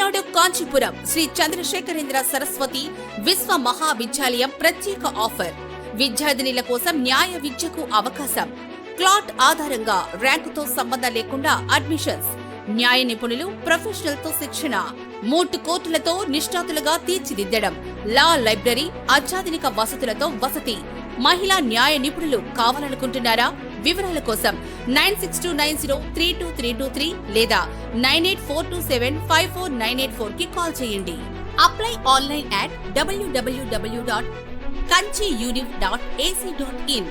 తమిళనాడు కాంచీపురం శ్రీ చంద్రశేఖరేంద్ర సరస్వతి విశ్వ మహావిద్యాలయం ప్రత్యేక ఆఫర్. విద్యార్థినిల కోసం న్యాయ విద్యకు అవకాశం. క్లాట్ ఆధారంగా ర్యాంకుతో సంబంధం లేకుండా అడ్మిషన్స్. న్యాయ నిపుణులు ప్రొఫెషనల్తో శిక్షణ. మూటు కోర్టులతో నిష్ణాతులుగా తీర్చిదిద్దడం. లా లైబ్రరీ అత్యాధునిక వసతులతో వసతి. మహిళా న్యాయ నిపుణులు కావాలనుకుంటున్నారా? వివరాల కోసం nine six two nine zero three two three two three లేదా nine eight four two seven five four nine eight ఫోర్కి కాల్ చేయండి. Apply online at W W W dot Kanchi univ dot AC dot in.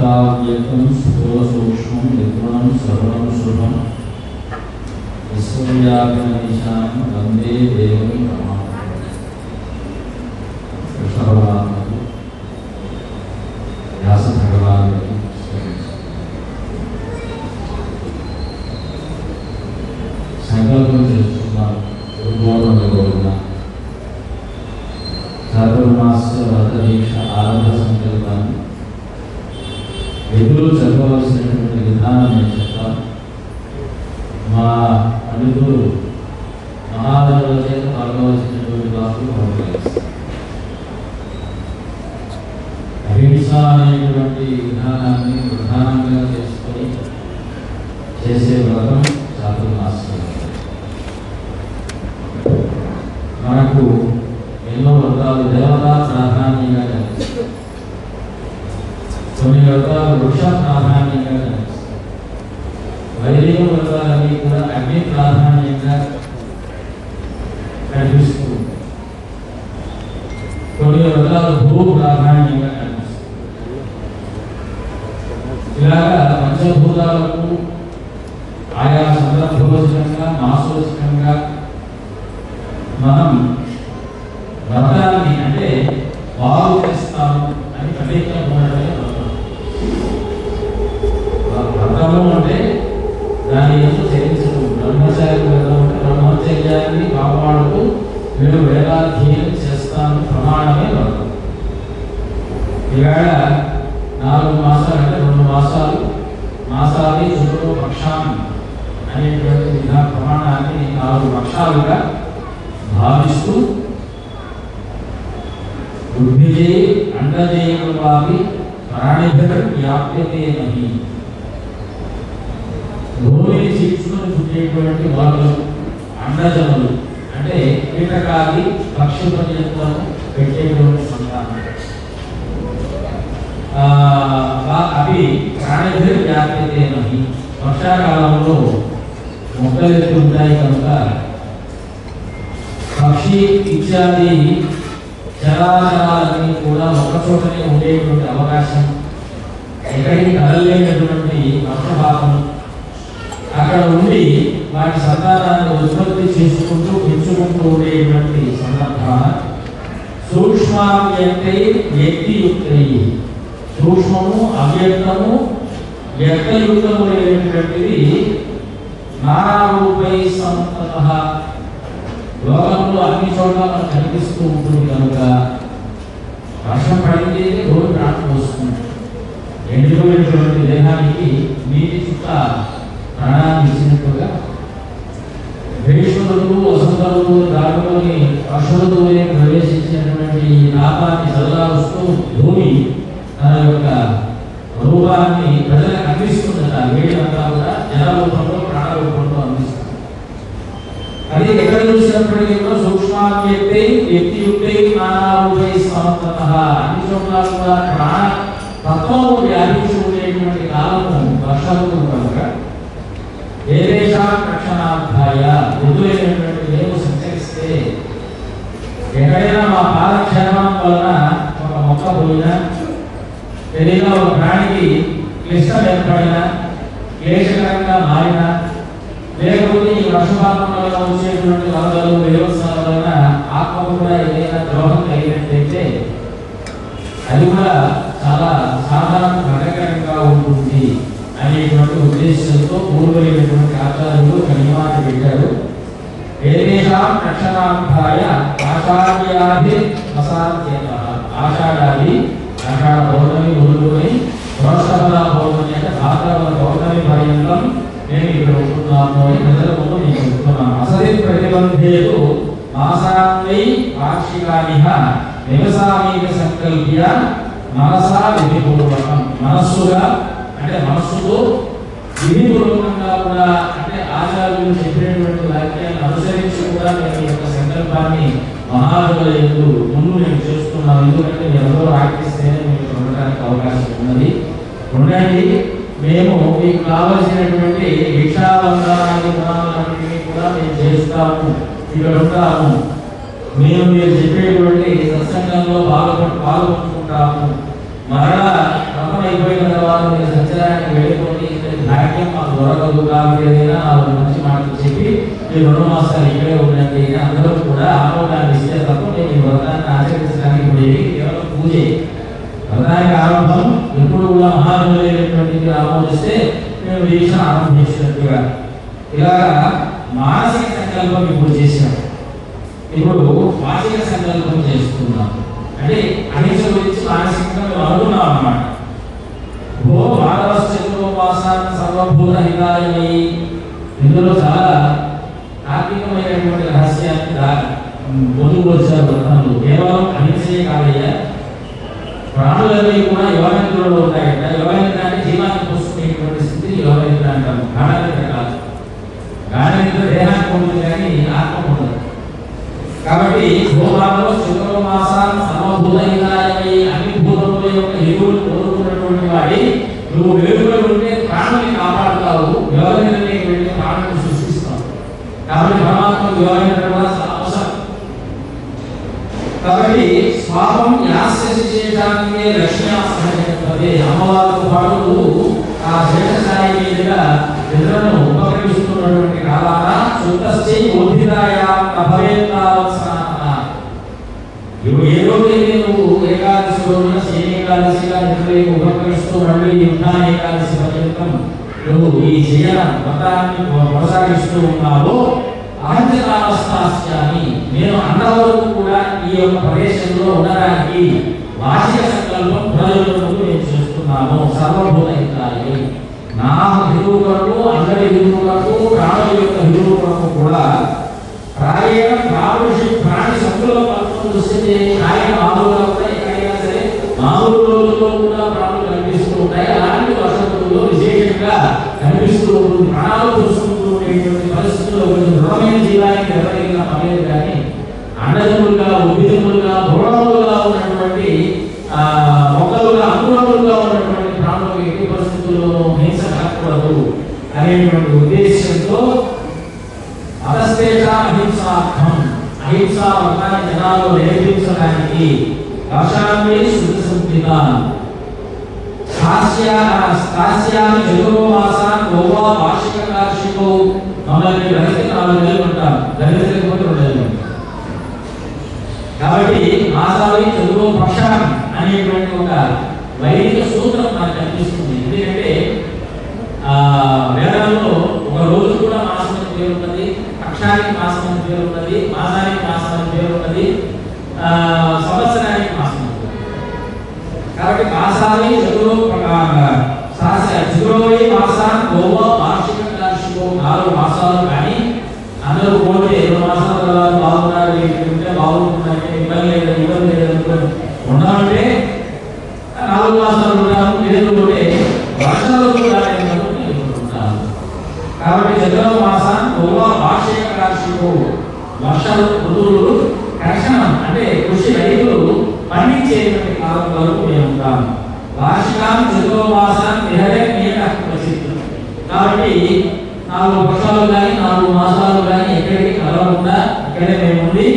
daviyetimiz, yola soğuşmanın, ekranımız, sabranı sormanı, Esriyâbına nişanı, gandhi, devri, tamam. Kuşavarağını, yası takılarını, సంకల్పం చేస్తున్నాం దూరం లేకుండా సర్వమాస దీక్ష వైదిక వ్రతాలన్నీ కూడా అగ్ని ప్రాధాన్యంగా కనిపిస్తూ ఉంటాయి. కొన్ని వ్రతాలు భూ ప్రాధాన్యంగా కనిపిస్తాయి ఇలాగా పంచభూతాలకు ఆయా సందర్భోచితంగా మాసోచితంగా మనం నాలుగు పక్షాలుగా భావిస్తూ బుద్ధిజే అండజేయవాది ప్రాణిభర వ్యాప్యతే నహి. భూమిని శిక్షణ పుట్టేటువంటి వాళ్ళు అండజములు అంటే కీటకాది పక్షి పర్యంతము పెట్టేటువంటి సంతానం. ఆ, అవి ప్రాణిభర వ్యాప్యతే నహి. వర్షాకాలంలో మొక్కలు ఎక్కువ ఉంటాయి కనుక. పక్షి ఇత్యాది చరాచరాలన్నీ కూడా ఒక చోటనే ఉండేటువంటి అవకాశం. ఎక్కడికి కదలలేనటువంటి వర్షపాతం అక్కడ ఉండి వాటి సంతానాన్ని ఉత్పత్తి చేసుకుంటూ పెంచుకుంటూ ఉండేటువంటి సందర్భాన సూక్ష్మావ్యక్తై వ్యక్తియుక్తై సూక్ష్మము అవ్యక్తము వ్యక్తయుక్తము అనేటువంటిది నానారూపై సంతత లోకంలో అన్ని చోట్ల మనకు కనిపిస్తూ ఉంటుంది కనుక వర్షం పడింది రోజు ప్రాణం వస్తుంది ఎండిపోయినటువంటి దేహానికి నీటి చుట్ట ప్రాణాన్ని ఇచ్చినట్టుగా భీష్ముడు వసంతలు దారిలోని పశువులతోనే ప్రవేశించినటువంటి ఈ నాపాన్ని చదలారుస్తూ భూమి తన యొక్క రూపాన్ని ప్రజలకు అందిస్తుందట వేడంతా కూడా జల రూపంలో చూసినప్పటికీ కూడా సూక్ష్మావ్యక్తి వ్యక్తియుక్తి నానారూపై సమర్థత అన్ని చోట్ల కూడా ప్రాణ తత్వము వ్యాపించి ఉండేటువంటి కాలము వర్షాలు కనుక ఏదేశా రక్షణార్థాయ ఎదురైనటువంటి మేము సంచరిస్తే ఎక్కడైనా మా పాదక్షేమం వలన ఒక మొక్క పోయినా ఏదైనా ఒక ప్రాణికి క్లిష్టం ఏర్పడినా క్లేశకరంగా మారినా లేకపోతే వచ్చేటువంటి వరదలు కూడా ఏదైనా ద్రోహం కలిగినట్లయితే అది కూడా చాలా సాధారణ ఘటకరంగా ఉంటుంది అనేటువంటి ఉద్దేశంతో పూర్వమైనటువంటి ఆచార్యులు ఒక పెట్టారు. ఏదేషాం రక్షణార్థాయ ఆషాఢ్యాది అసాధ్యత ఆషాఢాది ఆషాఢ పౌర్ణమి మొదలుకొని అసలి మాసాన్వై పాక్షికామిహ వ్యవసాయక సంకల్ప్య మనసా విధిపూర్వకం. మనస్సుగా అంటే మనస్సుతో విధిపూర్వకంగా కూడా అంటే ఆచార్యులు చెప్పినటువంటి వాక్యాన్ని అనుసరించి కూడా నేను యొక్క సంకల్పాన్ని మహానుభుల ఎందు ముందు నేను చేస్తున్నాను. ఎందుకంటే ఎవరో అందరూ మీకు ఉండడానికి అవకాశం ఉన్నది. ఉండండి మేము మీకు కావలసినటువంటి భిక్షాబంధాన్ని గుణాలన్నింటినీ కూడా మేము చేస్తాము ఇక్కడ ఉంటాము. మేము మీరు చెప్పేటువంటి సత్సంగంలో పాల్గొ పాల్గొంటుంటాము. మరలా క్రమం అయిపోయిన తర్వాత మీరు సంచారానికి వెళ్ళిపోయి భాగ్యం మాకు దొరకదు కాబట్టి ఏదైనా మంచి మాటలు చెప్పి మీరు రెండు మాసాలు ఇక్కడే ఉండండి అందరూ కూడా ఆమోదాన్ని ఇస్తే తప్ప నేను ఈ వ్రతాన్ని ఆచరించడానికి ఇప్పుడు కేవలం పూజే వ్రతానికి ఆరంభం ఎప్పుడు కూడా మహానుభులైనటువంటిది ఆమోదిస్తే మేము దీక్ష ఆరంభించినట్టుగా ఇలాగా మానసిక సంకల్పం ఇప్పుడు చేశాం ఇప్పుడు వాచిక సంకల్పం చేసుకున్నాం అంటే అహింస గురించి మానసికంగా మేము అనుకున్నాం అన్నమాట భో మాధవస్ సర్వభూత హితాయని ఇందులో చాలా తాత్వికమైనటువంటి రహస్యాన్ని దా- పొందుకు వచ్చారు వ్రతంలో కేవలం అహింసే కాదయ్యా. ప్రాణులన్నీ కూడా యోగనిద్రలో ఉంటాయట. యోగనిద్ర అంటే జీవాన్ని పుస్తకం దేహానికి ఉంటుంది కానీ ఆత్మ ఉండదు కాబట్టి భూమాలో శుక్ర మాసాన్ని సమభూతైనాయని అన్ని భూతముల యొక్క ఎరువులు కోరుకున్నటువంటి వాడి నువ్వు వెలుగులో ఉంటే ప్రాణుని కాపాడుతావు యోగనిద్రని వెళ్ళి ప్రాణుని సృష్టిస్తావు. కాబట్టి పరమాత్మ యోగనిద్ర కూడా అవసరం. కాబట్టి స్వాపం యాస్య చేయడానికి లక్ష్మ్యాసహజపదే అమ్మవారితో పాటు నువ్వు ఆ శేషసాయి మీదుగా నిద్రను ఉపకరిస్తున్నటువంటి కాలాన శుద్ధశ్చై ఉదితాయా ప్రభవేత్తావత్సనాన ఏ రోజైతే నువ్వు ఏకాదశి ఉపకరిస్తూ మళ్ళీ ఏకాదశి పర్యంతం నువ్వు ఈ శయన వ్రతాన్ని కొనసాగిస్తూ ఉన్నావో. నేను అన్నవరకు కూడా ఈ యొక్క ప్రదేశంలో ఉండడానికి వార్షిక సంకల్పం ప్రజలకు నేను చేస్తున్నాను. సర్వభూత హితాయి నా హితువు అందరి హితువు ప్రాణ కొరకు కూడా ప్రాయేణ ప్రాణి ప్రాణి సంకుల పత్రం చూస్తే ఆయన మామూలుగా ఉంటాయి ఎక్కడైనా సరే మామూలు రోజుల్లో కూడా ప్రాణులు కనిపిస్తూ ఉంటాయి. అలాంటి వర్షతుల్లో విశేషంగా కనిపిస్తూ ఉంటుంది. ప్రాణాలు చూసుకుంటూ ఉండేటువంటి పరిస్థితుల్లో కొంచెం దృఢమైన జీవానికి ఎవరైనా పర్లేదు కానీ అండజములుగా ఉద్యములుగా దృఢములుగా ఉన్నటువంటి ఆ, మొక్కలుగా అనుకూలములుగా ఉన్నటువంటి ప్రాణులకు ఎట్టి పరిస్థితుల్లోనూ హింస కలగకూడదు అనేటువంటి ఉద్దేశంతో అతస్తేష అహింసార్థం అహింసా వర్గాన్ని జనాలు నేర్పించడానికి వర్షాన్ని శుద్ధ సంతిత స్థాస్యాన్ని చతురో గోవా వార్షిక కార్షికో మమ్మల్ని గణిత నాలుగు నెలలు ఉంటాం కాబట్టి మాసావి చదువు పక్షం అనేటువంటి ఒక వైదిక సూత్రం మనకు కనిపిస్తుంది. పేరు ఉన్నది మాసానికి మాసం అని పేరు ఉన్నది ఆ, సంవత్సరానికి మాసం అని పేరు ఉన్నది. కాబట్టి మాసావి చదువు చదువువై మాసాన్ని గోవ వార్షిక కార్షికో నాలుగు మాసాలు కానీ అందరూ పోతే రెండు మాసాల తర్వాత బాగున్నారు ఏంటంటే బాగుంటున్నారంటే ఇబ్బంది లేదు ఇబ్బంది లేదు అనుకోని ఉన్నామంటే నాలుగు మాసాలు ఉంటాము లేదు ఉంటే వర్షాలు కూడా నేను ఉంటాను కాబట్టి చంద్ర మాసాన్ని గోవ వార్షిక కార్షికో కాబట్టి నాలుగు పక్షాలు కానీ నాలుగు మాసాలు కానీ ఎక్కడికి కలవకుండా అక్కడే మేము ఉండి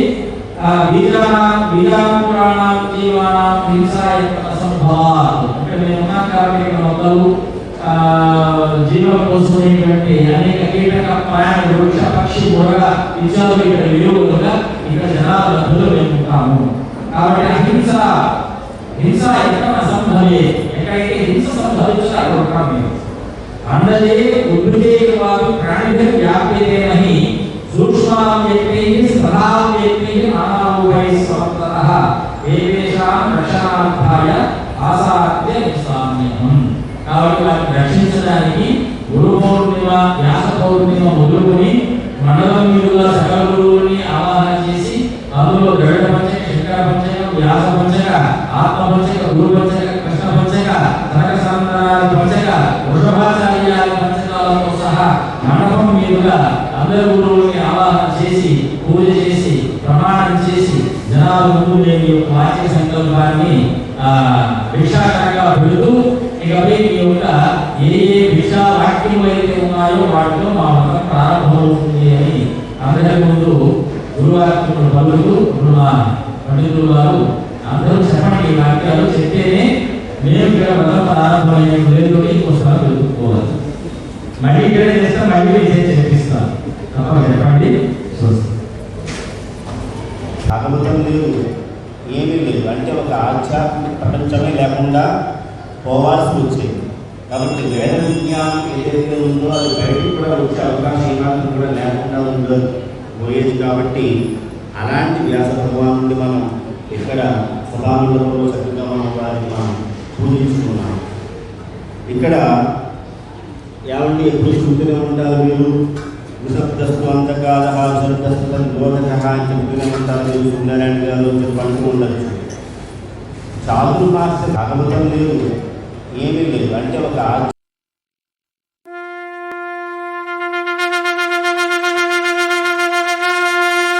ఆ బీజాన బీజాపురాణ జీవాన హింసాయ అసంభవాలు. అంటే మేము ఉన్నాం కాబట్టి ఇక్కడ మొక్కలు జీవం కోసమైనటువంటి అనేక కీటక ప్రయాణ వృక్ష పక్షి మురగ ఇత్యాదులు ఇక్కడ లేవు ఇక్కడ జనాల మధ్యలో మేము ఉంటాము. కాబట్టి అహింస హింస ఎక్కడ అసంభవే ఎక్కడైతే హింస సంభవించాలి అక్కడ ఉంటాం మేము. అండజే ఉద్విజేయవాదు ప్రాణిభిర్ వ్యాప్యతేనహి సూక్ష్మాం వ్యక్తైః స్థలాం వ్యక్తైః నానారూపైః సమర్థతః ఏవేషాం రక్షణార్థాయ ఆసాద్య విశ్వామ్యహం కాబట్టి వారిని రక్షించడానికి గురు పౌర్ణిమ వ్యాస పౌర్ణిమ సంకల్పాన్ని పెడుతూ ఇకపై మీ యొక్క ఏ ఏ భిక్షా వాక్యములు అయితే ఉన్నాయో వాటిలో మా మతం ప్రారంభమవుతుంది అని అందరి ముందు గురువాక్యములు పలుకుతూ ఉన్న పండితులు వారు అందరూ చెప్పండి ఈ వాక్యాలు చెప్తేనే మేము ఇక్కడ మతం ప్రారంభమయ్యే లేదు ఇంకోసారి తెలుసుకోవాలి మళ్ళీ ఇక్కడ చేస్తాం? మళ్ళీ ఇదే చెప్పిస్తాం. తప్ప చెప్పండి. చూస్తాం భాగవతం లేదు. ఏమీ లేదు. అంటే ఒక ఆధ్యాత్మిక ప్రపంచమే లేకుండా పోవాల్సి వచ్చేది. కాబట్టి వేద విజ్ఞానం ఏదైతే ఉందో అది బయటకు కూడా వచ్చే అవకాశం ఏమాత్రం కూడా లేకుండా ఉందో పోయేది కాబట్టి అలాంటి వ్యాస భగవానుడి మనం ఇక్కడ సభానులలో చక్కగా మనం వారిని మనం పూజించుకున్నాం. ఇక్కడ ఏమండి? ఎప్పుడు చూస్తూనే ఉంటారు మీరు? విశబ్దస్తు అంతకాల విశబ్దస్తు బోధక అని చెప్తూనే ఉంటారు సుందరాయణ గారు పండుగ ఉండొచ్చు చాతుర్మాస భాగవతం లేదు ఏమీ లేదు. అంటే ఒక